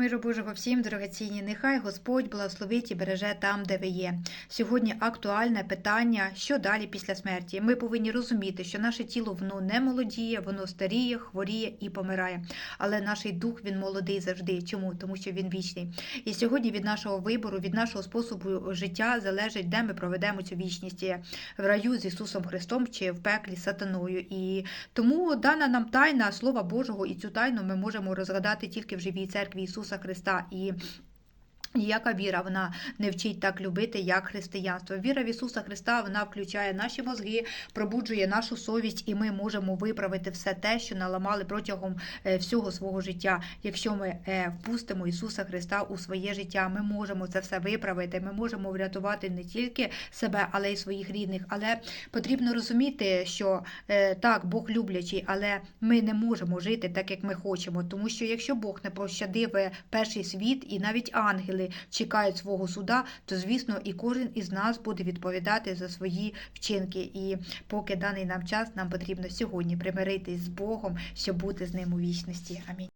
Миру Божого всім, дорогоцінні, нехай Господь благословить і береже там, де ви є. Сьогодні актуальне питання, що далі після смерті. Ми повинні розуміти, що наше тіло воно не молодіє, воно старіє, хворіє і помирає. Але наш дух він молодий завжди. Чому? Тому що він вічний. І сьогодні від нашого вибору, від нашого способу життя залежить, де ми проведемо цю вічність в раю з Ісусом Христом чи в пеклі з сатаною. І тому дана нам тайна Слова Божого, і цю тайну ми можемо розгадати тільки в живій церкві Ісуса Христа. І Ніяка віра вона не вчить так любити, як християнство. Віра в Ісуса Христа вона включає наші мозги, пробуджує нашу совість, і ми можемо виправити все те, що наламали протягом е, всього свого життя. Якщо ми е, впустимо Ісуса Христа у своє життя, ми можемо це все виправити. Ми можемо врятувати не тільки себе, але й своїх рідних. Але потрібно розуміти, що е, так, Бог люблячий, але ми не можемо жити так, як ми хочемо. Тому що якщо Бог не пощадив перший світ, і навіть ангели чекають свого суда, то звісно і кожен із нас буде відповідати за свої вчинки. І поки даний нам час, нам потрібно сьогодні примиритись з Богом, щоб бути з ним у вічності. Амінь.